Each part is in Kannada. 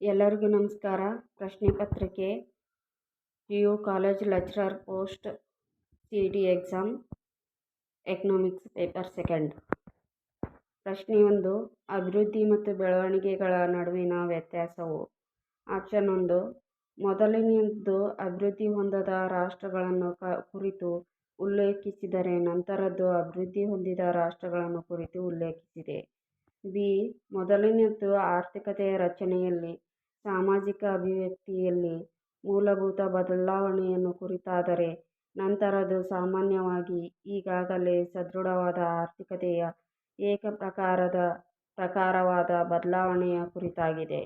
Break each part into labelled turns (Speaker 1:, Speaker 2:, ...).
Speaker 1: ಎಲ್ಲರಿಗೂ ನಮಸ್ಕಾರ. ಪ್ರಶ್ನೆ ಪತ್ರಿಕೆ P U college lecturer post C D exam, economics paper second. ಪ್ರಶ್ನೆ ಒಂದು, ಅಭಿವೃದ್ಧಿ ಮತ್ತು ಬೆಳವಣಿಗೆಗಳ ನಡುವಿನ ವ್ಯತ್ಯಾಸವು. ಆಪ್ಷನ್ ಒಂದು ಮೊದಲನೆಯದ್ದು ಅಭಿವೃದ್ಧಿ ಹೊಂದದ ರಾಷ್ಟ್ರಗಳನ್ನು ಕ, ಕುರಿತು ಉಲ್ಲೇಖಿಸಿದರೆ ನಂತರದ್ದು ಅಭಿವೃದ್ಧಿ ಹೊಂದಿದ ರಾಷ್ಟ್ರಗಳನ್ನು ಕುರಿತು ಉಲ್ಲೇಖಿಸಿದೆ. ಬಿ ಮೊದಲನೆಯದ್ದು ಆರ್ಥಿಕತೆಯ ರಚನೆಯಲ್ಲಿ ಸಾಮಾಜಿಕ ಅಭಿವ್ಯಕ್ತಿಯಲ್ಲಿ ಮೂಲಭೂತ ಬದಲಾವಣೆಯನ್ನು ಕುರಿತಾದರೆ ನಂತರದು ಸಾಮಾನ್ಯವಾಗಿ ಈಗಾಗಲೇ ಸದೃಢವಾದ ಆರ್ಥಿಕತೆಯ ಏಕ ಪ್ರಕಾರದ ಪ್ರಕಾರವಾದ ಬದಲಾವಣೆಯ ಕುರಿತಾಗಿದೆ.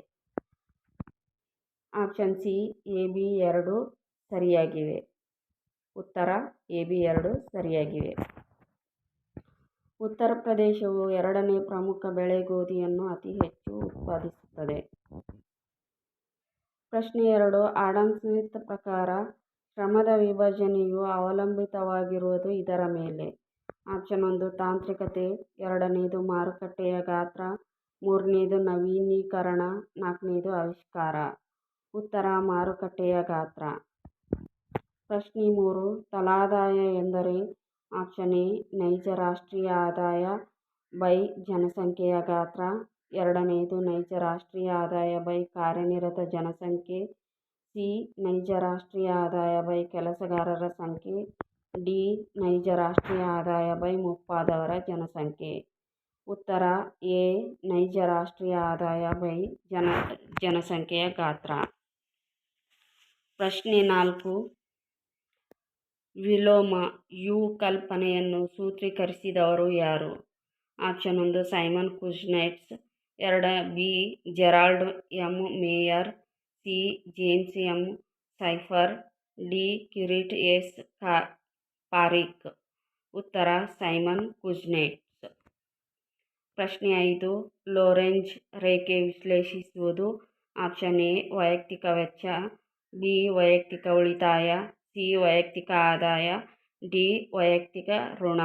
Speaker 1: ಆಪ್ಷನ್ ಸಿ, ಎ, ಬಿ, ಎರಡೂ ಸರಿಯಾಗಿವೆ. ಉತ್ತರ, ಎ, ಬಿ, ಎರಡು ಸರಿಯಾಗಿವೆ. ಉತ್ತರ ಪ್ರದೇಶವು ಎರಡನೇ ಪ್ರಮುಖ ಬೆಳೆ ಗೋಧಿಯನ್ನು ಅತಿ ಹೆಚ್ಚು ಉತ್ಪಾದಿಸುತ್ತದೆ. ಪ್ರಶ್ನೆ ಎರಡು ಆಡಮ್ ಸ್ಮಿತ್ ಪ್ರಕಾರ ಶ್ರಮದ ವಿಭಜನೆಯು ಅವಲಂಬಿತವಾಗಿರುವುದು ಇದರ ಮೇಲೆ. ಆಪ್ಷನ್ ಒಂದು, ತಾಂತ್ರಿಕತೆ. ಎರಡನೆಯದು ಮಾರುಕಟ್ಟೆಯ ಗಾತ್ರ. ಮೂರನೇದು, ನವೀನೀಕರಣ. ನಾಲ್ಕನೇದು, ಆವಿಷ್ಕಾರ. ಉತ್ತರ, ಮಾರುಕಟ್ಟೆಯ ಗಾತ್ರ. ಪ್ರಶ್ನೆ ಮೂರು, ತಲಾದಾಯ ಎಂದರೆ ಆಪ್ಷನ್ ಎ, ನೈಜ ರಾಷ್ಟ್ರೀಯ ಆದಾಯ. ಬೈ, ಜನಸಂಖ್ಯೆಯ ಗಾತ್ರ. ಎರಡನೇದು ನೈಜ ರಾಷ್ಟ್ರೀಯ ಆದಾಯ ಬೈ ಕಾರ್ಯನಿರತ ಜನಸಂಖ್ಯೆ. ಸಿ. ನೈಜ ರಾಷ್ಟ್ರೀಯ ಆದಾಯ ಬೈ ಕೆಲಸಗಾರರ ಸಂಖ್ಯೆ. ಡಿ. ನೈಜ ರಾಷ್ಟ್ರೀಯ ಆದಾಯ ಬೈ ಮುಪ್ಪಾದವರ ಜನಸಂಖ್ಯೆ. ಉತ್ತರ. ಎ. ನೈಜ ರಾಷ್ಟ್ರೀಯ ಆದಾಯ ಬೈ ಜನ, ಜನಸಂಖ್ಯೆಯ ಗಾತ್ರ. ಪ್ರಶ್ನೆ ನಾಲ್ಕು. ವಿಲೋಮ, ಯು ಕಲ್ಪನೆಯನ್ನು ಸೂತ್ರೀಕರಿಸಿದವರು ಯಾರು? ಆಪ್ಷನ್ ಒಂದು, ಸೈಮನ್ ಕುಜ್ನೆಟ್ಸ್. ಎರಡ B, Gerald M, Meier, C, James M Cypher, D, Kirit S, ಕಾ, ಪಾರಿಕ್. ಉತ್ತರ, ಸೈಮನ್ ಕುಜ್ನೆಟ್ಸ್. ಪ್ರಶ್ನೆ ಐದು, ಲೋರೆಂಜ್ ರೇಖೆ ವಿಶ್ಲೇಷಿಸುವುದು ಆಪ್ಷನ್ ಎ, ವೈಯಕ್ತಿಕ ವೆಚ್ಚ, ಬಿ, ವೈಯಕ್ತಿಕ ಉಳಿತಾಯ, ಸಿ, ವೈಯಕ್ತಿಕ ಆದಾಯ, ಡಿ, ವೈಯಕ್ತಿಕ ಋಣ.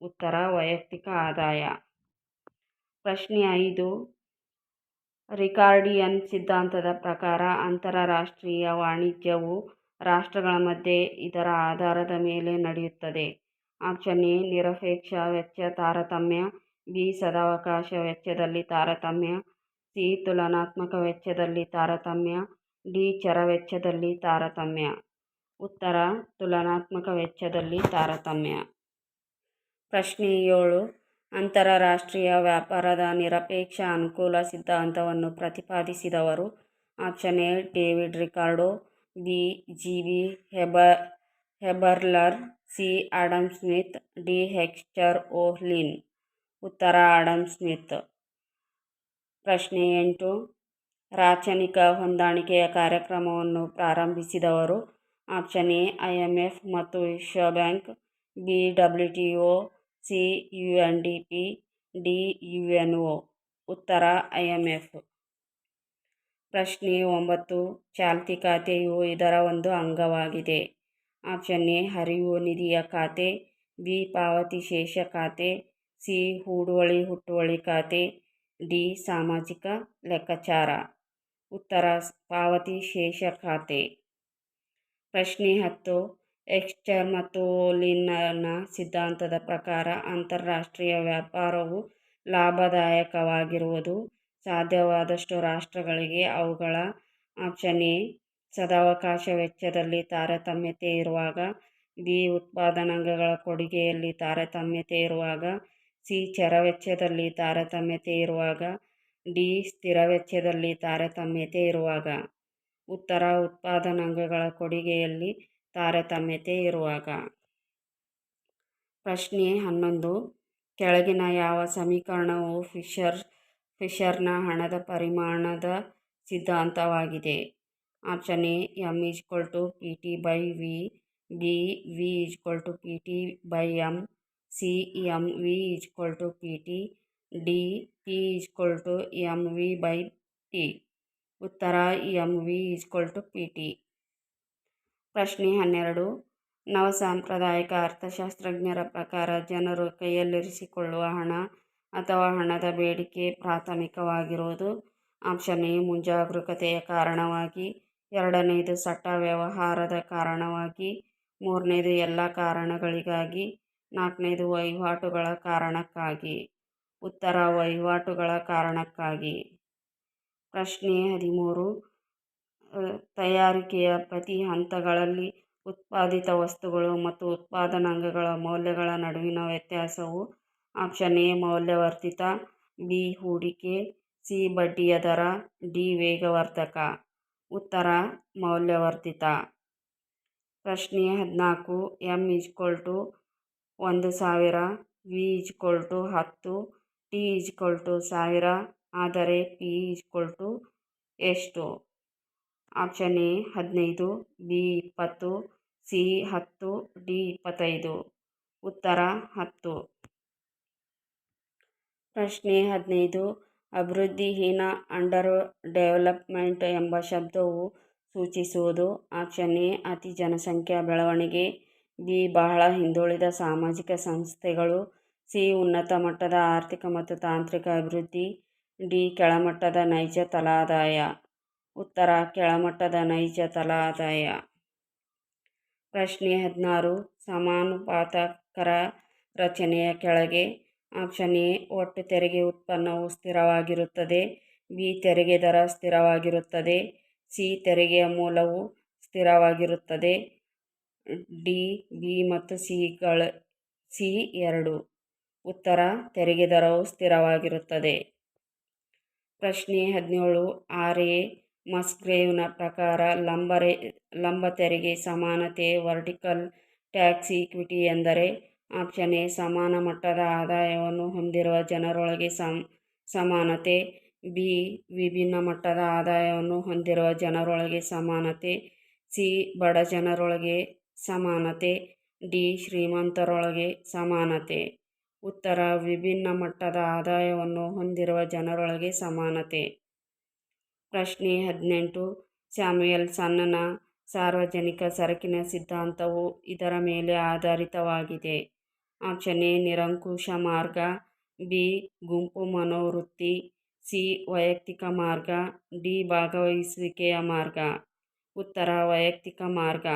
Speaker 1: ಉತ್ತರ, ವೈಯಕ್ತಿಕ ಆದಾಯ. ಪ್ರಶ್ನೆ ಐದು. ರಿಕಾರ್ಡಿಯನ್ ಸಿದ್ಧಾಂತದ ಪ್ರಕಾರ ಅಂತರರಾಷ್ಟ್ರೀಯ ವಾಣಿಜ್ಯವು ರಾಷ್ಟ್ರಗಳ ಮಧ್ಯೆ ಇದರ ಆಧಾರದ ಮೇಲೆ ನಡೆಯುತ್ತದೆ. ಆಪ್ಷನ್ ಎ, ನಿರಪೇಕ್ಷ ವೆಚ್ಚ ತಾರತಮ್ಯ. ಬಿ, ಸದಾವಕಾಶ ವೆಚ್ಚದಲ್ಲಿ ತಾರತಮ್ಯ. ಸಿ, ತುಲನಾತ್ಮಕ ವೆಚ್ಚದಲ್ಲಿ ತಾರತಮ್ಯ. ಡಿ, ಚರ ವೆಚ್ಚದಲ್ಲಿ ತಾರತಮ್ಯ. ಉತ್ತರ, ತುಲನಾತ್ಮಕ ವೆಚ್ಚದಲ್ಲಿ ತಾರತಮ್ಯ. ಪ್ರಶ್ನೆ ಏಳು. ಅಂತರರಾಷ್ಟ್ರೀಯ ವ್ಯಾಪಾರದ ನಿರಪೇಕ್ಷ ಅನುಕೂಲ ಸಿದ್ಧಾಂತವನ್ನು ಪ್ರತಿಪಾದಿಸಿದವರು option A, David Ricardo, B G V ಹೆಬ, Haberler, C Adam Smith, D, Heckscher Ohlin. Lin ಉತ್ತರ ಆಡಮ್ ಸ್ಮಿತ್. ಪ್ರಶ್ನೆ ಎಂಟು. ರಾಚನಿಕ ಹೊಂದಾಣಿಕೆಯ ಕಾರ್ಯಕ್ರಮವನ್ನು ಪ್ರಾರಂಭಿಸಿದವರು option A, I M F ಮತ್ತು ವಿಶ್ವ bank B W T O C U N D P, D U N O, ಉತ್ತರ ಐ ಎಂ ಎಫ್. ಪ್ರಶ್ನೆ ಒಂಬತ್ತು, ಚಾಲ್ತಿ ಖಾತೆಯು ಇದರ ಒಂದು ಅಂಗವಾಗಿದೆ. ಆಪ್ಷನ್ ಎ, ಹರಿವು ನಿಧಿಯ ಖಾತೆ, ಬಿ, ಪಾವತಿ ಶೇಷ ಖಾತೆ, ಸಿ, ಹೂಡುವಳಿ ಹುಟ್ಟುವಳಿ ಖಾತೆ, ಡಿ, ಸಾಮಾಜಿಕ ಲೆಕ್ಕಾಚಾರ. ಉತ್ತರ, ಪಾವತಿ ಶೇಷ ಖಾತೆ. ಪ್ರಶ್ನೆ ಹತ್ತು ಎಕ್ಸ್ಚರ್ ಮತ್ತು ಓಲಿನ್ನ ಸಿದ್ಧಾಂತದ ಪ್ರಕಾರ ಅಂತರರಾಷ್ಟ್ರೀಯ ವ್ಯಾಪಾರವು ಲಾಭದಾಯಕವಾಗಿರುವುದು ಸಾಧ್ಯವಾದಷ್ಟು ರಾಷ್ಟ್ರಗಳಿಗೆ ಅವುಗಳ ಆಪ್ಷನ್ ಎ ಸದಾವಕಾಶ ವೆಚ್ಚದಲ್ಲಿ ತಾರತಮ್ಯತೆ ಇರುವಾಗ ಬಿ ಉತ್ಪಾದನಾಂಗಗಳ ಕೊಡುಗೆಯಲ್ಲಿ ತಾರತಮ್ಯತೆ ಇರುವಾಗ, ಸಿ ಚರ ವೆಚ್ಚದಲ್ಲಿ ತಾರತಮ್ಯತೆ ಇರುವಾಗ, ಡಿ ಸ್ಥಿರ ವೆಚ್ಚದಲ್ಲಿ ತಾರತಮ್ಯತೆ ಇರುವಾಗ. ಉತ್ತರ ಉತ್ಪಾದನಾಂಗಗಳ ಕೊಡುಗೆಯಲ್ಲಿ ತಾರತಮ್ಯತೆ ಇರುವಾಗ. ಪ್ರಶ್ನೆ ಹನ್ನೊಂದು. ಕೆಳಗಿನ ಯಾವ ಸಮೀಕರಣವು ಫಿಶರ್, ಫಿಶರ್ನ ಹಣದ ಪರಿಮಾಣದ ಸಿದ್ಧಾಂತವಾಗಿದೆ? Option A M is equal to P T by V, B, V is equal to P T by M C M V is equal to P T, D, P is equal to M V by T. ಉತ್ತರ M V is equal to P T. ಪ್ರಶ್ನೆ ಹನ್ನೆರಡು. ನವಸಾಂಪ್ರದಾಯಿಕ ಅರ್ಥಶಾಸ್ತ್ರಜ್ಞರ ಪ್ರಕಾರ ಜನರು ಕೈಯಲ್ಲಿರಿಸಿಕೊಳ್ಳುವ ಹಣ ಅಥವಾ ಹಣದ ಬೇಡಿಕೆ ಪ್ರಾಥಮಿಕವಾಗಿರುವುದು ಆಪ್ಷನ್ ಎ, ಮುಂಜಾಗರೂಕತೆಯ ಕಾರಣವಾಗಿ ಎರಡನೆಯದು ಸಟ್ಟ ವ್ಯವಹಾರದ ಕಾರಣವಾಗಿ, ಮೂರನೇದು ಎಲ್ಲ ಕಾರಣಗಳಿಗಾಗಿ, ನಾಲ್ಕನೇದು ವಹಿವಾಟುಗಳ ಕಾರಣಕ್ಕಾಗಿ. ಉತ್ತರ ವಹಿವಾಟುಗಳ ಕಾರಣಕ್ಕಾಗಿ. ಪ್ರಶ್ನೆ ಹದಿಮೂರು. ತಯಾರಿಕೆಯ ಪ್ರತಿ ಹಂತಗಳಲ್ಲಿ ಉತ್ಪಾದಿತ ವಸ್ತುಗಳು ಮತ್ತು ಉತ್ಪಾದನಾಂಗಗಳ ಮೌಲ್ಯಗಳ ನಡುವಿನ ವ್ಯತ್ಯಾಸವು ಆಪ್ಷನ್ ಎ ಮೌಲ್ಯವರ್ಧಿತ, ಬಿ ಹೂಡಿಕೆ, ಸಿ ಬಡ್ಡಿಯ ದರ, ಡಿ ವೇಗವರ್ಧಕ. ಉತ್ತರ, ಮೌಲ್ಯವರ್ಧಿತ. ಪ್ರಶ್ನೆ ಹದಿನಾಲ್ಕು ಎಂ ಈಜ್ಕೊಲ್ ಟು ಒಂದು ಸಾವಿರ, ವಿ ಈಜ್ಕೊಲ್ ಟು ಹತ್ತು, ಟಿ ಈಜ್ಕೊಲ್ ಟು ಸಾವಿರ, ಆದರೆ ಪಿ ಈಜ್ಕೊಲ್ ಟು ಎಷ್ಟು? ಆಪ್ಷನ್ ಎ ಹದಿನೈದು, ಬಿ ಇಪ್ಪತ್ತು, ಸಿ ಹತ್ತು, ಡಿ ಇಪ್ಪತ್ತೈದು. ಉತ್ತರ ಹತ್ತು. ಪ್ರಶ್ನೆ ಹದಿನೈದು, ಅಭಿವೃದ್ಧಿಹೀನ ಅಂಡರ್ ಡೆವಲಪ್ಮೆಂಟ್ ಎಂಬ ಶಬ್ದವು ಸೂಚಿಸುವುದು ಆಪ್ಷನ್ ಎ ಅತಿ ಜನಸಂಖ್ಯಾ ಬೆಳವಣಿಗೆ, ಬಿ ಬಹಳ ಹಿಂದುಳಿದ ಸಾಮಾಜಿಕ ಸಂಸ್ಥೆಗಳು, ಸಿ ಉನ್ನತ ಮಟ್ಟದ ಆರ್ಥಿಕ ಮತ್ತು ತಾಂತ್ರಿಕ ಅಭಿವೃದ್ಧಿ, ಡಿ ಕೆಳಮಟ್ಟದ ನೈಜ ತಲಾದಾಯ. ಉತ್ತರ, ಕೆಳಮಟ್ಟದ ನೈಜ ತಲಾದಾಯ. ಪ್ರಶ್ನೆ ಹದಿನಾರು, ಸಮಾನುಪಾತಕರ ರಚನೆಯ ಕೆಳಗೆ ಆಪ್ಷನ್ ಎ, ಒಟ್ಟು ತೆರಿಗೆ ಉತ್ಪನ್ನವು ಸ್ಥಿರವಾಗಿರುತ್ತದೆ, ಬಿ, ತೆರಿಗೆ ದರ ಸ್ಥಿರವಾಗಿರುತ್ತದೆ, ಸಿ, ತೆರಿಗೆಯ ಮೂಲವು ಸ್ಥಿರವಾಗಿರುತ್ತದೆ, ಡಿ, ಬಿ ಮತ್ತು ಸಿಗಳ ಸಿ ಎರಡು. ಉತ್ತರ, ತೆರಿಗೆ ದರವು ಸ್ಥಿರವಾಗಿರುತ್ತದೆ. ಪ್ರಶ್ನೆ ಹದಿನೇಳು, ಆರ್ ಎ ಮಸ್ಗ್ರೇವ್ನ ಪ್ರಕಾರ ಲಂಬರೆ, ಲಂಬ ತೆರಿಗೆ, ಸಮಾನತೆ, ವರ್ಟಿಕಲ್ ಟ್ಯಾಕ್ಸ್ ಈಕ್ವಿಟಿ ಎಂದರೆ ಆಪ್ಷನ್ ಎ, ಸಮಾನ ಮಟ್ಟದ ಆದಾಯವನ್ನು ಹೊಂದಿರುವ ಜನರೊಳಗೆ ಸಮ್ ಸಮಾನತೆ, ಬಿ, ವಿಭಿನ್ನ ಮಟ್ಟದ ಆದಾಯವನ್ನು ಹೊಂದಿರುವ ಜನರೊಳಗೆ ಸಮಾನತೆ, ಸಿ, ಬಡ ಜನರೊಳಗೆ ಸಮಾನತೆ, ಡಿ, ಶ್ರೀಮಂತರೊಳಗೆ ಸಮಾನತೆ. ಉತ್ತರ, ವಿಭಿನ್ನ ಮಟ್ಟದ ಆದಾಯವನ್ನು ಹೊಂದಿರುವ ಜನರೊಳಗೆ ಸಮಾನತೆ. ಪ್ರಶ್ನೆ ಹದಿನೆಂಟು. ಸ್ಯಾಮ್ಯುಯೆಲ್ಸನ್ನ ಸಾರ್ವಜನಿಕ ಸರಕಿನ ಸಿದ್ಧಾಂತವು ಇದರ ಮೇಲೆ ಆಧಾರಿತವಾಗಿದೆ. ಆಪ್ಷನ್ ಎ, ನಿರಂಕುಶ ಮಾರ್ಗ. ಬಿ, ಗುಂಪು ಮನೋವೃತ್ತಿ. ಸಿ, ವೈಯಕ್ತಿಕ ಮಾರ್ಗ. ಡಿ, ಭಾಗವಹಿಸುವಿಕೆಯ ಮಾರ್ಗ. ಉತ್ತರ, ವೈಯಕ್ತಿಕ ಮಾರ್ಗ.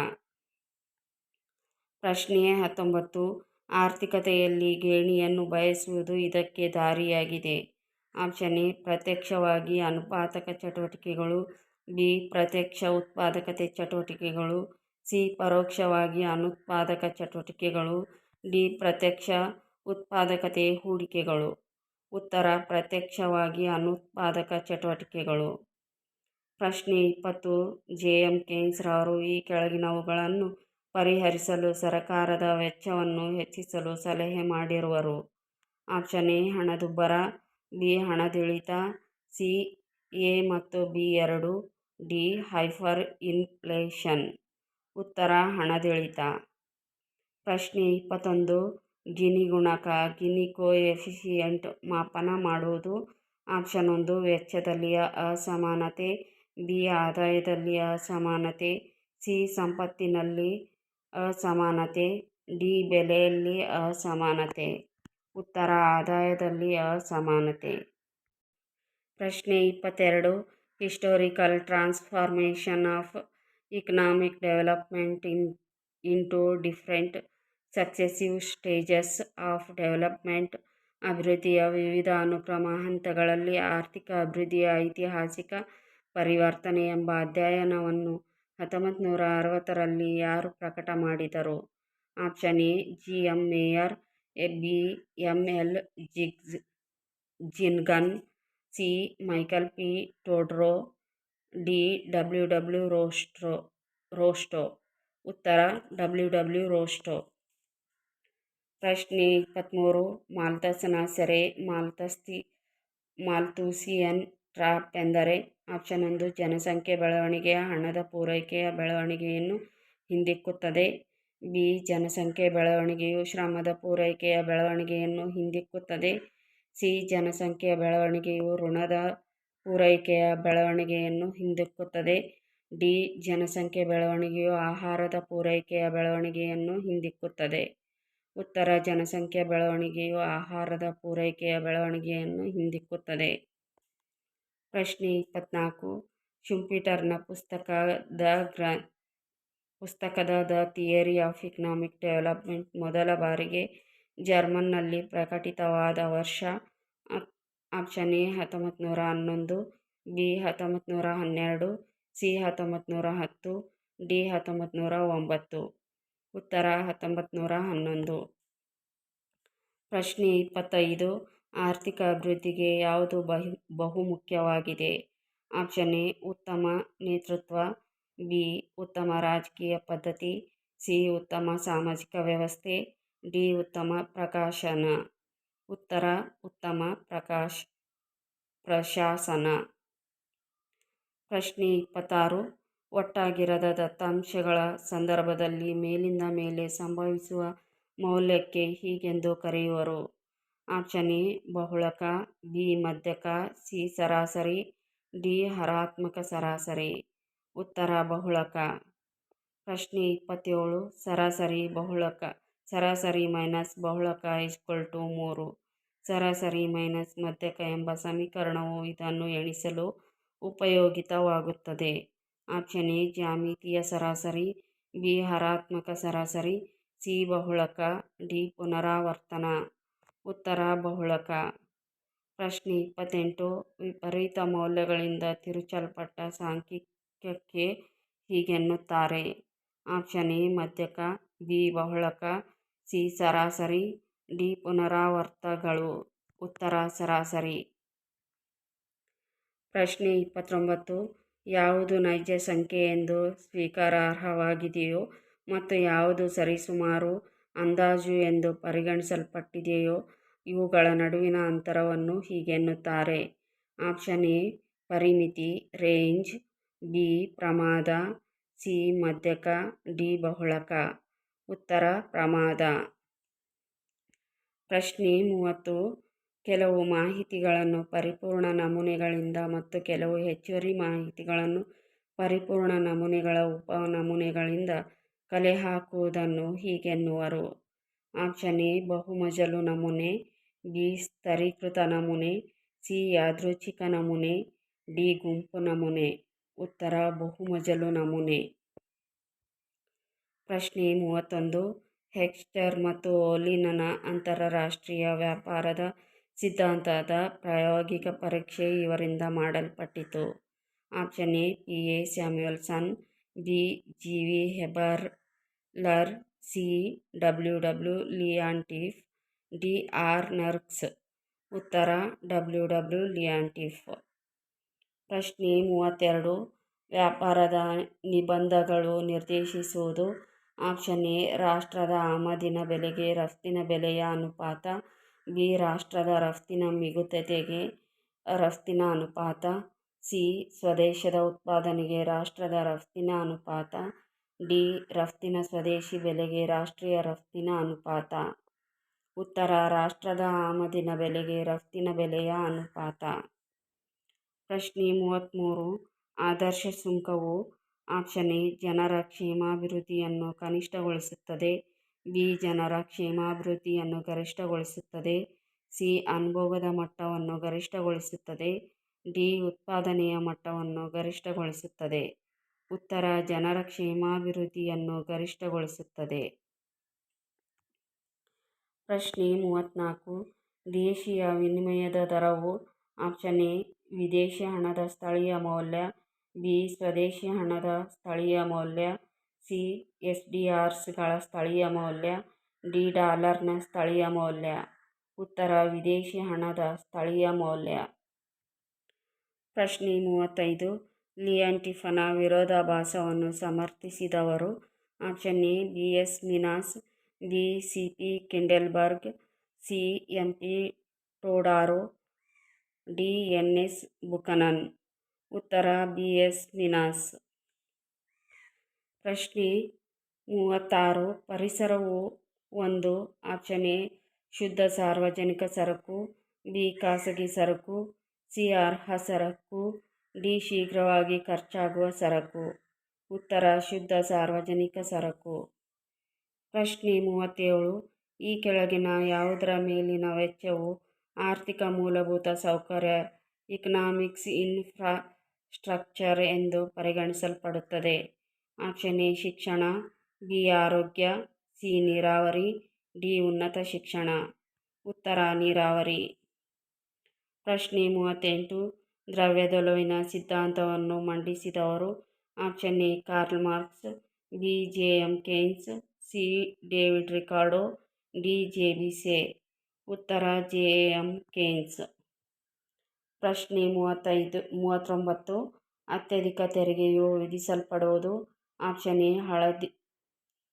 Speaker 1: ಪ್ರಶ್ನೆ ಹತ್ತೊಂಬತ್ತು. ಆರ್ಥಿಕತೆಯಲ್ಲಿ ಗೇಣಿಯನ್ನು ಬಯಸುವುದು ಇದಕ್ಕೆ ದಾರಿಯಾಗಿದೆ. ಆಪ್ಷನ್ ಎ, ಪ್ರತ್ಯಕ್ಷವಾಗಿ ಅನುಪಾತಕ ಚಟುವಟಿಕೆಗಳು, ಬಿ, ಪ್ರತ್ಯಕ್ಷ ಉತ್ಪಾದಕತೆ ಚಟುವಟಿಕೆಗಳು, ಸಿ, ಪರೋಕ್ಷವಾಗಿ ಅನುತ್ಪಾದಕ ಚಟುವಟಿಕೆಗಳು, ಡಿ, ಪ್ರತ್ಯಕ್ಷ ಉತ್ಪಾದಕತೆ ಹೂಡಿಕೆಗಳು. ಉತ್ತರ, ಪ್ರತ್ಯಕ್ಷವಾಗಿ ಅನುತ್ಪಾದಕ ಚಟುವಟಿಕೆಗಳು. ಪ್ರಶ್ನೆ ಇಪ್ಪತ್ತು ಜೆ ಎಂ ಕೇನ್ಸ್ ರವರು ಈ ಕೆಳಗಿನವುಗಳನ್ನು ಪರಿಹರಿಸಲು ಸರಕಾರದ ವೆಚ್ಚವನ್ನು ಹೆಚ್ಚಿಸಲು ಸಲಹೆ ಮಾಡಿರುವರು. ಆಪ್ಷನ್ ಎ, ಹಣದುಬ್ಬರ ಬಿ ಹಣದಿಳಿತ, ಸಿ, ಎ ಮತ್ತು ಬಿ ಎರಡು, ಡಿ ಹೈಫರ್ ಇನ್ಫ್ಲೇಷನ್ ಉತ್ತರ ಹಣದಿಳಿತ. ಪ್ರಶ್ನೆ ಇಪ್ಪತ್ತೊಂದು, ಗಿನಿ ಗುಣಕ, ಗಿನಿ ಕೋಎಫಿಷಿಯಂಟ್ ಮಾಪನ ಮಾಡುವುದು ಆಪ್ಷನ್ ಒಂದು, ವೆಚ್ಚದಲ್ಲಿಯ ಅಸಮಾನತೆ, ಬಿ ಆದಾಯದಲ್ಲಿ ಅಸಮಾನತೆ, ಸಿ ಸಂಪತ್ತಿನಲ್ಲಿ ಅಸಮಾನತೆ, ಡಿ ಬೆಲೆಯಲ್ಲಿ ಅಸಮಾನತೆ. ಉತ್ತರ ಆದಾಯದಲ್ಲಿ ಅಸಮಾನತೆ. ಪ್ರಶ್ನೆ ಇಪ್ಪತ್ತೆರಡು. Historical transformation of economic development in, into different successive stages of development. ಅಭಿವೃದ್ಧಿಯ ವಿವಿಧ ಅನುಕ್ರಮ ಹಂತಗಳಲ್ಲಿ ಆರ್ಥಿಕ ಅಭಿವೃದ್ಧಿಯ ಐತಿಹಾಸಿಕ ಪರಿವರ್ತನೆ ಎಂಬ ಅಧ್ಯಯನವನ್ನು ಹತ್ತೊಂಬತ್ತು ನೂರ ಅರವತ್ತರಲ್ಲಿ ಯಾರು ಪ್ರಕಟ ಮಾಡಿದರು? Option A, G M Meier B M L, jigs, Jhingan, C, Michael P, Todaro, D, W W Rostow, Rostow. ಉತ್ತರ, ಡಬ್ಲ್ಯೂ ಡಬ್ಲ್ಯೂ ರೋಸ್ಟೋ. ಪ್ರಶ್ನೆ ಇಪ್ಪತ್ತ್ಮೂರು ಮಾಲ್ತಸ್ನ ಸೆರೆ, ಮಾಲ್ತಸ್ತಿ, ಮಾಲ್ತೂಸಿಯನ್ ಟ್ರಾಪ್ ಎಂದರೆ ಆಪ್ಷನ್ ಒಂದು, ಜನಸಂಖ್ಯೆ ಬೆಳವಣಿಗೆಯ, ಹಣದ ಪೂರೈಕೆಯ ಬೆಳವಣಿಗೆಯನ್ನು ಹಿಂದಿಕ್ಕುತ್ತದೆ. ಬಿ ಜನಸಂಖ್ಯೆ ಬೆಳವಣಿಗೆಯು ಶ್ರಮದ ಪೂರೈಕೆಯ ಬೆಳವಣಿಗೆಯನ್ನು ಹಿಂದಿಕ್ಕುತ್ತದೆ. ಸಿ ಜನಸಂಖ್ಯೆಯ ಬೆಳವಣಿಗೆಯು ಋಣದ ಪೂರೈಕೆಯ ಬೆಳವಣಿಗೆಯನ್ನು ಹಿಂದಿಕ್ಕುತ್ತದೆ. ಡಿ ಜನಸಂಖ್ಯೆ ಬೆಳವಣಿಗೆಯು ಆಹಾರದ ಪೂರೈಕೆಯ ಬೆಳವಣಿಗೆಯನ್ನು ಹಿಂದಿಕ್ಕುತ್ತದೆ. ಉತ್ತರ ಜನಸಂಖ್ಯೆ ಬೆಳವಣಿಗೆಯು ಆಹಾರದ ಪೂರೈಕೆಯ ಬೆಳವಣಿಗೆಯನ್ನು ಹಿಂದಿಕ್ಕುತ್ತದೆ. ಪ್ರಶ್ನೆ ಇಪ್ಪತ್ನಾಲ್ಕು. ಶುಂಪಿಟರ್ನ ಪುಸ್ತಕದ ಗ್ರ ಪುಸ್ತಕದ the theory of economic development ಮೊದಲ ಬಾರಿಗೆ ಜರ್ಮನ್ನಲ್ಲಿ ಪ್ರಕಟಿತವಾದ ವರ್ಷ ಆಪ್ಷನ್ ಎ ಹತ್ತೊಂಬತ್ತು ನೂರ ಹನ್ನೊಂದು, ಬಿ ಹತ್ತೊಂಬತ್ತು ನೂರ ಹನ್ನೆರಡು, ಸಿ ಹತ್ತೊಂಬತ್ತು ನೂರ ಹತ್ತು, ಡಿ ಹತ್ತೊಂಬತ್ತು ನೂರ ಒಂಬತ್ತು. ಉತ್ತರ ಹತ್ತೊಂಬತ್ತು ನೂರ ಹನ್ನೊಂದು. ಪ್ರಶ್ನೆ ಇಪ್ಪತ್ತೈದು, ಆರ್ಥಿಕ ಅಭಿವೃದ್ಧಿಗೆ ಯಾವುದು ಬಹು, ಬಹುಮುಖ್ಯವಾಗಿದೆ? ಆಪ್ಷನ್ ಎ, ಉತ್ತಮ ನೇತೃತ್ವ ಬಿ ಉತ್ತಮ ರಾಜಕೀಯ ಪದ್ಧತಿ ಸಿ ಉತ್ತಮ ಸಾಮಾಜಿಕ ವ್ಯವಸ್ಥೆ ಡಿ ಉತ್ತಮ ಪ್ರಕಾಶನ ಉತ್ತರ ಉತ್ತಮ ಪ್ರಕಾಶ್ ಪ್ರಶಾಸನ ಪ್ರಶ್ನೆ ಇಪ್ಪತ್ತಾರು, ಒಟ್ಟಾಗಿರದ ದತ್ತಾಂಶಗಳ ಸಂದರ್ಭದಲ್ಲಿ ಮೇಲಿಂದ ಮೇಲೆ ಸಂಭವಿಸುವ ಮೌಲ್ಯಕ್ಕೆ ಹೀಗೆಂದು ಕರೆಯುವರು. ಆಪ್ಷನ್ ಎ, ಬಹುಳಕ, ಬಿ, ಮಧ್ಯಕ, ಸಿ, ಸರಾಸರಿ, ಡಿ, ಹರಾತ್ಮಕ ಸರಾಸರಿ. ಉತ್ತರ ಬಹುಳಕ. ಪ್ರಶ್ನೆ ಇಪ್ಪತ್ತೇಳು, ಸರಾಸರಿ ಬಹುಳಕ. ಸರಾಸರಿ ಮೈನಸ್ ಬಹುಳಕ ಈಕ್ವಲ್ ಟು ಮೂರು. ಸರಾಸರಿ ಮೈನಸ್ ಮಧ್ಯಕ ಎಂಬ ಸಮೀಕರಣವು ಇದನ್ನು ಎಣಿಸಲು ಉಪಯೋಗಿತವಾಗುತ್ತದೆ. ಆಪ್ಷನ್ ಎ, ಜ್ಯಾಮಿತೀಯ ಸರಾಸರಿ. ಬಿ, ಹರಾತ್ಮಕ ಸರಾಸರಿ. ಸಿ, ಬಹುಳಕ. ಡಿ, ಪುನರಾವರ್ತನ. ಉತ್ತರ ಬಹುಳಕ. ಪ್ರಶ್ನೆ ಇಪ್ಪತ್ತೆಂಟು, ವಿಪರೀತ ಮೌಲ್ಯಗಳಿಂದ ತಿರುಚಲ್ಪಟ್ಟ ಸಾಂಖ್ಯಿಕಕ್ಕೆ ಹೀಗೆನ್ನುತ್ತಾರೆ. ಆಪ್ಷನ್ ಎ ಮಧ್ಯಕ, ಬಿ, ಬಹುಳಕ, ಸಿ, ಸರಾಸರಿ, ಡಿ, ಪುನರಾವರ್ತಗಳು. ಉತ್ತರ, ಸರಾಸರಿ. ಪ್ರಶ್ನೆ ಇಪ್ಪತ್ತೊಂಬತ್ತು. ಯಾವುದು ನೈಜ ಸಂಖ್ಯೆ ಎಂದು ಸ್ವೀಕಾರಾರ್ಹವಾಗಿದೆಯೋ ಮತ್ತು ಯಾವುದು ಸರಿಸುಮಾರು, ಅಂದಾಜು ಎಂದು ಪರಿಗಣಿಸಲ್ಪಟ್ಟಿದೆಯೋ ಇವುಗಳ ನಡುವಿನ ಅಂತರವನ್ನು ಹೀಗೆನ್ನುತ್ತಾರೆ. ಆಪ್ಷನ್ ಎ ಪರಿಮಿತಿ, ರೇಂಜ್ ಬಿ ಪ್ರಮಾದ, ಸಿ ಮಧ್ಯಕ, ಡಿ ಬಹುಳಕ. ಉತ್ತರ ಪ್ರಮಾದ. ಪ್ರಶ್ನೆ ಮೂವತ್ತು. ಕೆಲವು ಮಾಹಿತಿಗಳನ್ನು ಪರಿಪೂರ್ಣ ನಮೂನೆಗಳಿಂದ ಮತ್ತು ಕೆಲವು ಹೆಚ್ಚುವರಿ ಮಾಹಿತಿಗಳನ್ನು ಪರಿಪೂರ್ಣ ನಮೂನೆಗಳ ಉಪ ನಮೂನೆಗಳಿಂದ ಕಲೆಹಾಕುವುದನ್ನು ಹೀಗೆನ್ನುವರು. ಆಪ್ಷನ್ ಎ, ಬಹುಮಜಲು ನಮೂನೆ. ಬಿ ಸ್ತರೀಕೃತ ನಮೂನೆ. ಸಿ, ಯಾದೃಚ್ಛಿಕ ನಮೂನೆ. ಡಿ, ಗುಂಪು ನಮೂನೆ. ಉತ್ತರ ಬಹುಮಜಲು ನಮೂನೆ. ಪ್ರಶ್ನೆ ಮೂವತ್ತೊಂದು. ಹೆಕ್ಸ್ಟರ್ ಮತ್ತು ಓಲಿನನ ಅಂತರರಾಷ್ಟ್ರೀಯ ವ್ಯಾಪಾರದ ಸಿದ್ಧಾಂತದ ಪ್ರಾಯೋಗಿಕ ಪರೀಕ್ಷೆ ಇವರಿಂದ ಮಾಡಲ್ಪಟ್ಟಿತು. Option A, P, A, Samuelson, B, G, V Haberler C, W W, Leontief, D, R, Nurkse. ಉತ್ತರ, ಡಬ್ಲ್ಯೂ ಡಬ್ಲ್ಯೂ, ಲಿಯಾಂಟಿಫ್. ಪ್ರಶ್ನೆ ಮೂವತ್ತೆರಡು. ವ್ಯಾಪಾರದ ನಿಬಂಧಗಳು ನಿರ್ದೇಶಿಸುವುದು. ಆಪ್ಷನ್ ಎ, ರಾಷ್ಟ್ರದ ಆಮದಿನ ಬೆಲೆಗೆ ರಫ್ತಿನ ಬೆಲೆಯ ಅನುಪಾತ. ಬಿ, ರಾಷ್ಟ್ರದ ರಫ್ತಿನ ಮಿಗುತತೆಗೆ ರಫ್ತಿನ ಅನುಪಾತ. ಸಿ, ಸ್ವದೇಶದ ಉತ್ಪಾದನೆಗೆ ರಾಷ್ಟ್ರದ ರಫ್ತಿನ ಅನುಪಾತ. ಡಿ, ರಫ್ತಿನ ಸ್ವದೇಶಿ ಬೆಲೆಗೆ ರಾಷ್ಟ್ರೀಯ ರಫ್ತಿನ ಅನುಪಾತ. ಉತ್ತರ, ರಾಷ್ಟ್ರದ ಆಮದಿನ ಬೆಲೆಗೆ ರಫ್ತಿನ ಬೆಲೆಯ ಅನುಪಾತ. ಪ್ರಶ್ನೆ ಮೂವತ್ತ್ಮೂರು ಆದರ್ಶ ಸುಂಕವು ಆಪ್ಷನ್ ಎ, ಜನರ ಕ್ಷೇಮಾಭಿವೃದ್ಧಿಯನ್ನು ಕನಿಷ್ಠಗೊಳಿಸುತ್ತದೆ. ಬಿ, ಜನರ ಕ್ಷೇಮಾಭಿವೃದ್ಧಿಯನ್ನು ಗರಿಷ್ಠಗೊಳಿಸುತ್ತದೆ. ಸಿ, ಅನುಭೋಗದ ಮಟ್ಟವನ್ನು ಗರಿಷ್ಠಗೊಳಿಸುತ್ತದೆ. ಡಿ, ಉತ್ಪಾದನೆಯ ಮಟ್ಟವನ್ನು ಗರಿಷ್ಠಗೊಳಿಸುತ್ತದೆ. ಉತ್ತರ, ಜನರ ಕ್ಷೇಮಾಭಿವೃದ್ಧಿಯನ್ನು ಗರಿಷ್ಠಗೊಳಿಸುತ್ತದೆ. ಪ್ರಶ್ನೆ ಮೂವತ್ತ್ನಾಲ್ಕು ದೇಶೀಯ ವಿನಿಮಯದ ದರವು ಆಪ್ಷನ್ ಎ ವಿದೇಶಿ ಹಣದ ಸ್ಥಳೀಯ ಮೌಲ್ಯ ಬಿ ಸ್ವದೇಶಿ ಹಣದ ಸ್ಥಳೀಯ ಮೌಲ್ಯ, ಸಿ ಎಸ್ ಡಿ ಆರ್ಸ್ಗಳ ಸ್ಥಳೀಯ ಮೌಲ್ಯ, ಡಿ ಡಾಲರ್ನ ಸ್ಥಳೀಯ ಮೌಲ್ಯ. ಉತ್ತರ, ವಿದೇಶಿ ಹಣದ ಸ್ಥಳೀಯ ಮೌಲ್ಯ. ಪ್ರಶ್ನೆ ಮೂವತ್ತೈದು ಲಿಯಂಟಿಫನ ವಿರೋಧಾಭಾಸವನ್ನು ಸಮರ್ಥಿಸಿದವರು option A B S Minhas B C P Kindleberger, C M P Todaro D N S Buchanan. ಉತ್ತರ ಬಿ ಎಸ್ ಮಿನಾಸ್ ಪ್ರಶ್ನೆ ಮೂವತ್ತಾರು. ಪರಿಸರವು ಒಂದು. ಆಪ್ಷನ್ ಎ ಶುದ್ಧ ಸಾರ್ವಜನಿಕ ಸರಕು. ಬಿ ಖಾಸಗಿ ಸರಕು. ಸಿ ಅರ್ಹ ಸರಕು. ಡಿ ಶೀಘ್ರವಾಗಿ ಖರ್ಚಾಗುವ ಸರಕು. ಉತ್ತರ ಶುದ್ಧ ಸಾರ್ವಜನಿಕ ಸರಕು. ಪ್ರಶ್ನೆ ಮೂವತ್ತೇಳು. ಈ ಕೆಳಗಿನ ಯಾವುದರ ಮೇಲಿನ ವೆಚ್ಚವು ಆರ್ಥಿಕ ಮೂಲಭೂತ ಸೌಕರ್ಯ ಇಕನಾಮಿಕ್ಸ್ ಇನ್ಫ್ರಾಸ್ಟ್ರಕ್ಚರ್ ಎಂದು ಪರಿಗಣಿಸಲ್ಪಡುತ್ತದೆ. ಆಪ್ಷನ್ ಎ, ಶಿಕ್ಷಣ. ಬಿ, ಆರೋಗ್ಯ. ಸಿ, ನೀರಾವರಿ. ಡಿ, ಉನ್ನತ ಶಿಕ್ಷಣ. ಉತ್ತರ, ನೀರಾವರಿ. ಪ್ರಶ್ನೆ ಮೂವತ್ತೆಂಟು. ದ್ರವ್ಯದೊಲವಿನ ಸಿದ್ಧಾಂತವನ್ನು ಮಂಡಿಸಿದವರು option A, Karl Marx. B, J, M, Keynes. C, David Ricardo. D, J, B, Say. ಉತ್ತರ ಜೆ ಎಂ ಕೇನ್ಸ್. ಪ್ರಶ್ನೆ ಮೂವತ್ತೈದು, ಮೂವತ್ತೊಂಬತ್ತು, ಅತ್ಯಧಿಕ ತೆರಿಗೆಯು ವಿಧಿಸಲ್ಪಡುವುದು ಆಪ್ಷನ್ ಎ, ಹಳದಿ,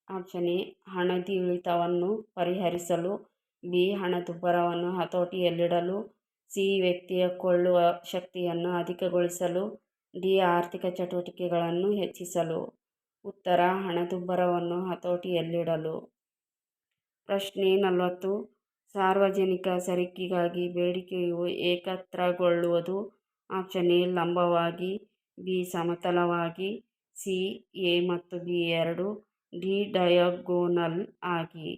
Speaker 1: ಆಪ್ಷನ್ ಎ, ಹಣದುಳಿತವನ್ನು ಪರಿಹರಿಸಲು, ಬಿ, ಹಣದುಬ್ಬರವನ್ನು ಹತೋಟಿಯಲ್ಲಿಡಲು, ಸಿ, ವ್ಯಕ್ತಿಯ ಕೊಳ್ಳುವ ಶಕ್ತಿಯನ್ನು ಅಧಿಕಗೊಳಿಸಲು, ಡಿ, ಆರ್ಥಿಕ ಚಟುವಟಿಕೆಗಳನ್ನು ಹೆಚ್ಚಿಸಲು. ಉತ್ತರ, ಹಣದುಬ್ಬರವನ್ನು ಹತೋಟಿಯಲ್ಲಿಡಲು. ಪ್ರಶ್ನೆ ನಲವತ್ತು ಸಾರ್ವಜನಿಕ ಸರಕಿಗಾಗಿ ಬೇಡಿಕೆಯು ಏಕತ್ರಗೊಳ್ಳುವುದು. ಆಪ್ಷನ್ ಎ, ಲಂಬವಾಗಿ, ಬಿ, ಸಮತಲವಾಗಿ, ಸಿ, ಎ ಮತ್ತು ಬಿ ಎರಡು ಡಿ ಡಯಾಗೋನಲ್ ಆಗಿ.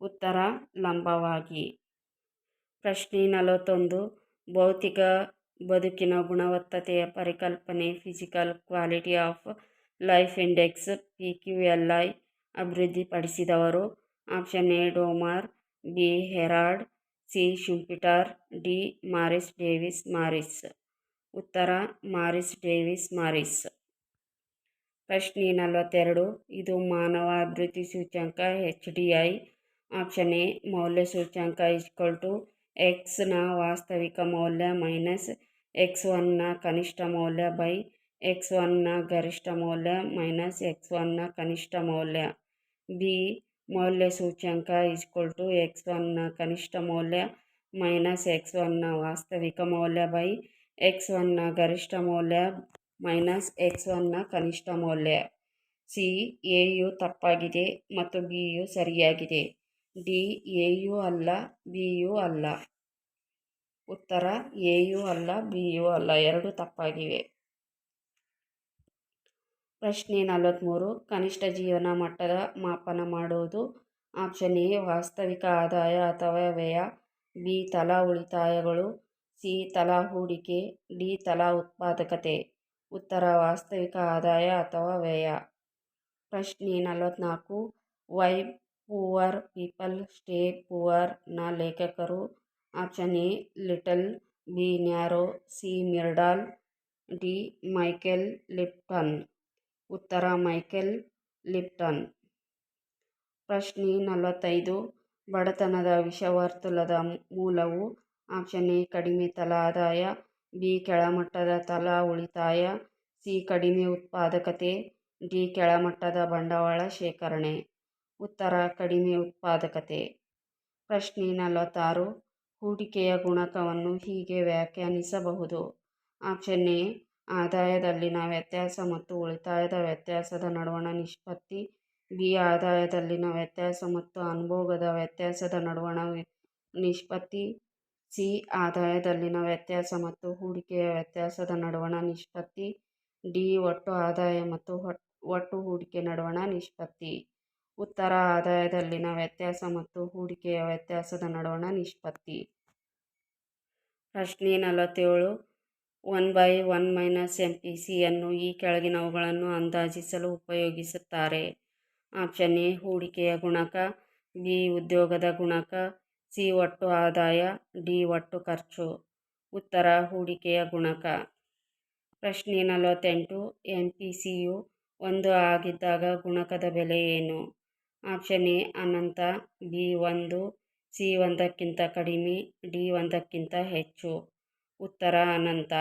Speaker 1: ಉತ್ತರ, ಲಂಬವಾಗಿ. ಪ್ರಶ್ನೆ ನಲವತ್ತೊಂದು. ಭೌತಿಕ ಬದುಕಿನ ಗುಣವತ್ತತೆಯ ಪರಿಕಲ್ಪನೆ, physical quality of life index, P Q L I ಅಭಿವೃದ್ಧಿಪಡಿಸಿದವರು. Option A, Domar. B Harrod C. Schumpeter, D. Morris Davis Morris. ಉತ್ತರ, ಮಾರಿಸ್ ಡೇವಿಸ್ ಮಾರಿಸ್. ಪ್ರಶ್ನೆ ನಲವತ್ತೆರಡು. ಇದು ಮಾನವ ಅಭಿವೃದ್ಧಿ ಸೂಚ್ಯಂಕ H D I. Option A, ಮೌಲ್ಯ ಸೂಚ್ಯಂಕ ಈಕ್ವಲ್ ಟು ಎಕ್ಸ್ನ ವಾಸ್ತವಿಕ ಮೌಲ್ಯ ಮೈನಸ್ ಎಕ್ಸ್ ಒನ್ನ ಕನಿಷ್ಠ ಮೌಲ್ಯ ಬೈ ಎಕ್ಸ್ ಒನ್ನ ಗರಿಷ್ಠ ಮೌಲ್ಯ ಮೈನಸ್ ಎಕ್ಸ್ ಒನ್ನ ಕನಿಷ್ಠ ಮೌಲ್ಯ. ಬಿ ಮೌಲ್ಯ ಸೂಚ್ಯಂಕ ಈಕ್ವಲ್ ಟು ಎಕ್ಸ್ ಒನ್ನ ಕನಿಷ್ಠ ಮೌಲ್ಯ ಮೈನಸ್ ಎಕ್ಸ್ ಒನ್ನ ವಾಸ್ತವಿಕ ಮೌಲ್ಯ ಬೈ ಎಕ್ಸ್ ಒನ್ನ ಗರಿಷ್ಠ ಮೌಲ್ಯ ಮೈನಸ್ ಎಕ್ಸ್ ಒನ್ನ ಕನಿಷ್ಠ ಮೌಲ್ಯ. ಸಿ ಎಯು ತಪ್ಪಾಗಿದೆ ಮತ್ತು ಬಿ ಯು ಸರಿಯಾಗಿದೆ. ಡಿ ಎಯೂ ಅಲ್ಲ, ಬಿ ಯು ಅಲ್ಲ. ಉತ್ತರ ಎಯೂ ಅಲ್ಲ, ಬಿ ಯು ಅಲ್ಲ, ಎರಡು ತಪ್ಪಾಗಿವೆ. ಪ್ರಶ್ನೆ ನಲವತ್ತ್ಮೂರು ಕನಿಷ್ಠ ಜೀವನ ಮಟ್ಟದ ಮಾಪನ ಮಾಡುವುದು. ಆಪ್ಷನ್ ಎ, ವಾಸ್ತವಿಕ ಆದಾಯ ಅಥವಾ ವ್ಯಯ. ಬಿ, ತಲಾ ಉಳಿತಾಯಗಳು. ಸಿ, ತಲಾ ಹೂಡಿಕೆ. ಡಿ, ತಲಾ ಉತ್ಪಾದಕತೆ. ಉತ್ತರ, ವಾಸ್ತವಿಕ ಆದಾಯ ಅಥವಾ ವ್ಯಯ. ಪ್ರಶ್ನೆ ನಲವತ್ತ್ನಾಲ್ಕು ವೈ ಪೂವರ್ ಪೀಪಲ್ ಸ್ಟೇ ಪೂವರ್ನ ಲೇಖಕರು. Option A, Little, B, Narrow, C, Myrdal, D, Michael Lipton. ಉತ್ತರ ಮೈಕೆಲ್ ಲಿಪ್ಟನ್. ಪ್ರಶ್ನೆ ನಲವತ್ತೈದು. ಬಡತನದ ವಿಷವರ್ತುಲದ ಮೂಲವು ಆಪ್ಷನ್ ಎ ಕಡಿಮೆ ತಲಾ ಆದಾಯ, ಬಿ ಕೆಳಮಟ್ಟದ ತಲಾ ಉಳಿತಾಯ, ಸಿ ಕಡಿಮೆ ಉತ್ಪಾದಕತೆ, ಡಿ ಕೆಳಮಟ್ಟದ ಬಂಡವಾಳ ಶೇಖರಣೆ. ಉತ್ತರ ಕಡಿಮೆ ಉತ್ಪಾದಕತೆ. ಪ್ರಶ್ನೆ ನಲವತ್ತಾರು. ಹೂಡಿಕೆಯ ಗುಣಕವನ್ನು ಹೀಗೆ ವ್ಯಾಖ್ಯಾನಿಸಬಹುದು. ಆಪ್ಷನ್ ಎ ಆದಾಯದಲ್ಲಿನ ವ್ಯತ್ಯಾಸ ಮತ್ತು ಉಳಿತಾಯದ ವ್ಯತ್ಯಾಸದ ನಡುವಣ ನಿಷ್ಪತ್ತಿ ಬಿ ಆದಾಯದಲ್ಲಿನ ವ್ಯತ್ಯಾಸ ಮತ್ತು ಅನುಭೋಗದ ವ್ಯತ್ಯಾಸದ ನಡುವಣ ನಿಷ್ಪತ್ತಿ, ಸಿ ಆದಾಯದಲ್ಲಿನ ವ್ಯತ್ಯಾಸ ಮತ್ತು ಹೂಡಿಕೆಯ ವ್ಯತ್ಯಾಸದ ನಡುವಣ ನಿಷ್ಪತ್ತಿ, ಡಿ ಒಟ್ಟು ಆದಾಯ ಮತ್ತು ಒಟ್ಟು ಹೂಡಿಕೆ ನಡುವಣ ನಿಷ್ಪತ್ತಿ. ಉತ್ತರ ಆದಾಯದಲ್ಲಿನ ವ್ಯತ್ಯಾಸ ಮತ್ತು ಹೂಡಿಕೆಯ ವ್ಯತ್ಯಾಸದ ನಡುವಣ ನಿಷ್ಪತ್ತಿ. ಪ್ರಶ್ನೆ ನಲವತ್ತೇಳು. One by one minus M P ಸಿಯನ್ನು ಈ ಕೆಳಗಿನವುಗಳನ್ನು ಅಂದಾಜಿಸಲು ಉಪಯೋಗಿಸುತ್ತಾರೆ. ಆಪ್ಷನ್ ಎ, ಹೂಡಿಕೆಯ ಗುಣಕ, ಬಿ, ಉದ್ಯೋಗದ ಗುಣಕ, ಸಿ, ಒಟ್ಟು ಆದಾಯ, ಡಿ, ಒಟ್ಟು ಖರ್ಚು. ಉತ್ತರ, ಹೂಡಿಕೆಯ ಗುಣಕ. ಪ್ರಶ್ನೆ ನಲವತ್ತೆಂಟು, ಎಂ ಪಿ ಸಿಯು ಒಂದು ಆಗಿದ್ದಾಗ ಗುಣಕದ ಬೆಲೆ ಏನು? ಆಪ್ಷನ್ ಎ, ಅನಂತ, ಬಿ, ಒಂದು, ಸಿ, ಒಂದಕ್ಕಿಂತ ಕಡಿಮೆ, ಡಿ, ಒಂದಕ್ಕಿಂತ ಹೆಚ್ಚು. ಉತ್ತರ ಅನಂತ.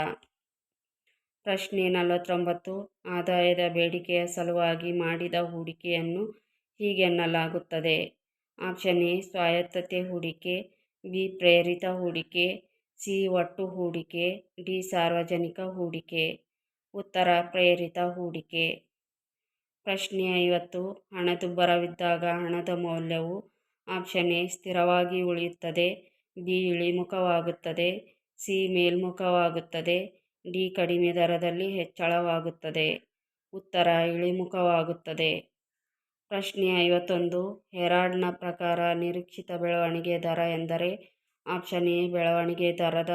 Speaker 1: ಪ್ರಶ್ನೆ ನಲವತ್ತೊಂಬತ್ತು. ಆದಾಯದ ಬೇಡಿಕೆಯ ಸಲುವಾಗಿ ಮಾಡಿದ ಹೂಡಿಕೆಯನ್ನು ಹೀಗೆನ್ನಲಾಗುತ್ತದೆ. ಆಪ್ಷನ್ ಎ, ಸ್ವಾಯತ್ತತೆ ಹೂಡಿಕೆ, ಬಿ, ಪ್ರೇರಿತ ಹೂಡಿಕೆ, ಸಿ, ಒಟ್ಟು ಹೂಡಿಕೆ, ಡಿ, ಸಾರ್ವಜನಿಕ ಹೂಡಿಕೆ. ಉತ್ತರ, ಪ್ರೇರಿತ ಹೂಡಿಕೆ. ಪ್ರಶ್ನೆ ಐವತ್ತು. ಹಣದುಬ್ಬರವಿದ್ದಾಗ ಹಣದ ಮೌಲ್ಯವು ಆಪ್ಷನ್ ಎ, ಸ್ಥಿರವಾಗಿ ಉಳಿಯುತ್ತದೆ, ಬಿ, ಇಳಿಮುಖವಾಗುತ್ತದೆ ಸಿ ಮೇಲ್ಮುಖವಾಗುತ್ತದೆ, ಡಿ ಕಡಿಮೆ ದರದಲ್ಲಿ ಹೆಚ್ಚಳವಾಗುತ್ತದೆ. ಉತ್ತರ, ಇಳಿಮುಖವಾಗುತ್ತದೆ. ಪ್ರಶ್ನೆ ಐವತ್ತೊಂದು ಹೆರಾಡ್ನ ಪ್ರಕಾರ ನಿರೀಕ್ಷಿತ ಬೆಳವಣಿಗೆ ದರ ಎಂದರೆ ಆಪ್ಷನ್ ಎ, ಬೆಳವಣಿಗೆ ದರದ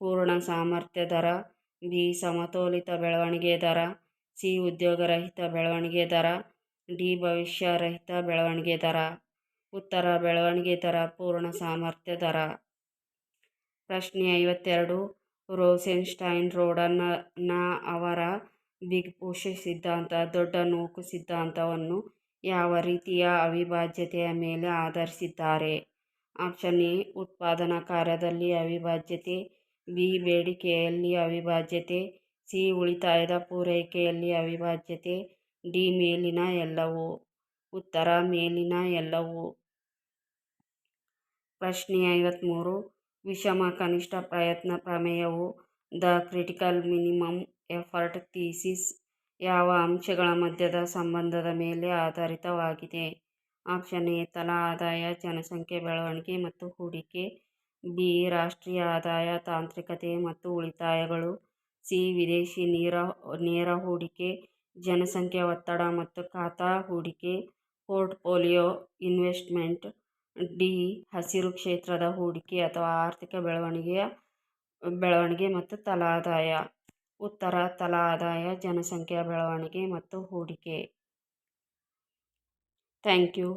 Speaker 1: ಪೂರ್ಣ ಸಾಮರ್ಥ್ಯ ದರ, ಬಿ, ಸಮತೋಲಿತ ಬೆಳವಣಿಗೆ ದರ, ಸಿ, ಉದ್ಯೋಗರಹಿತ ಬೆಳವಣಿಗೆ ದರ, ಡಿ, ಭವಿಷ್ಯರಹಿತ ಬೆಳವಣಿಗೆ ದರ. ಉತ್ತರ, ಬೆಳವಣಿಗೆ ದರ, ಪೂರ್ಣ ಸಾಮರ್ಥ್ಯ ದರ. ಪ್ರಶ್ನೆ ಐವತ್ತೆರಡು. ರೋಸೆನ್ಸ್ಟೈನ್ ರೋಡನ್ನ ಅವರ ಬಿಗ್ ಸಿದ್ಧಾಂತ, ದೊಡ್ಡ ನೂಕು ಸಿದ್ಧಾಂತವನ್ನು ಯಾವ ರೀತಿಯ ಅವಿಭಾಜ್ಯತೆಯ ಮೇಲೆ ಆಧರಿಸಿದ್ದಾರೆ? ಆಪ್ಷನ್ ಎ, ಉತ್ಪಾದನಾ ಕಾರ್ಯದಲ್ಲಿ ಅವಿಭಾಜ್ಯತೆ, ಬಿ, ಬೇಡಿಕೆಯಲ್ಲಿ ಅವಿಭಾಜ್ಯತೆ, ಸಿ, ಉಳಿತಾಯದ ಪೂರೈಕೆಯಲ್ಲಿ ಅವಿಭಾಜ್ಯತೆ, ಡಿ, ಮೇಲಿನ ಎಲ್ಲವೂ. ಉತ್ತರ, ಮೇಲಿನ ಎಲ್ಲವೂ. ಪ್ರಶ್ನೆ ಐವತ್ತ್ಮೂರು ವಿಷಮ ಕನಿಷ್ಠ ಪ್ರಯತ್ನ ಪ್ರಮೇಯವು the critical minimum effort thesis ಯಾವ ಅಂಶಗಳ ಮಧ್ಯದ ಸಂಬಂಧದ ಮೇಲೆ ಆಧಾರಿತವಾಗಿದೆ. ಆಪ್ಷನ್ ಎ, ತಲಾ ಆದಾಯ, ಜನಸಂಖ್ಯೆ ಬೆಳವಣಿಗೆ ಮತ್ತು ಹೂಡಿಕೆ. ಬಿ, ರಾಷ್ಟ್ರೀಯ ಆದಾಯ, ತಾಂತ್ರಿಕತೆ ಮತ್ತು ಉಳಿತಾಯಗಳು. ಸಿ, ವಿದೇಶಿ ನೇರ ನೇರ ಹೂಡಿಕೆ, ಜನಸಂಖ್ಯೆ ಒತ್ತಡ ಮತ್ತು ಖಾತಾ ಹೂಡಿಕೆ. Portfolio investment. ಡಿ ಹಸಿರು ಕ್ಷೇತ್ರದ ಹೂಡಿಕೆ ಅಥವಾ ಆರ್ಥಿಕ ಬೆಳವಣಿಗೆಯ, ಬೆಳವಣಿಗೆ ಮತ್ತು ತಲಾದಾಯ, ಉತ್ತರ ತಲಾ ಆದಾಯ ಜನಸಂಖ್ಯೆಯ ಬೆಳವಣಿಗೆ ಮತ್ತು ಹೂಡಿಕೆ. Thank you.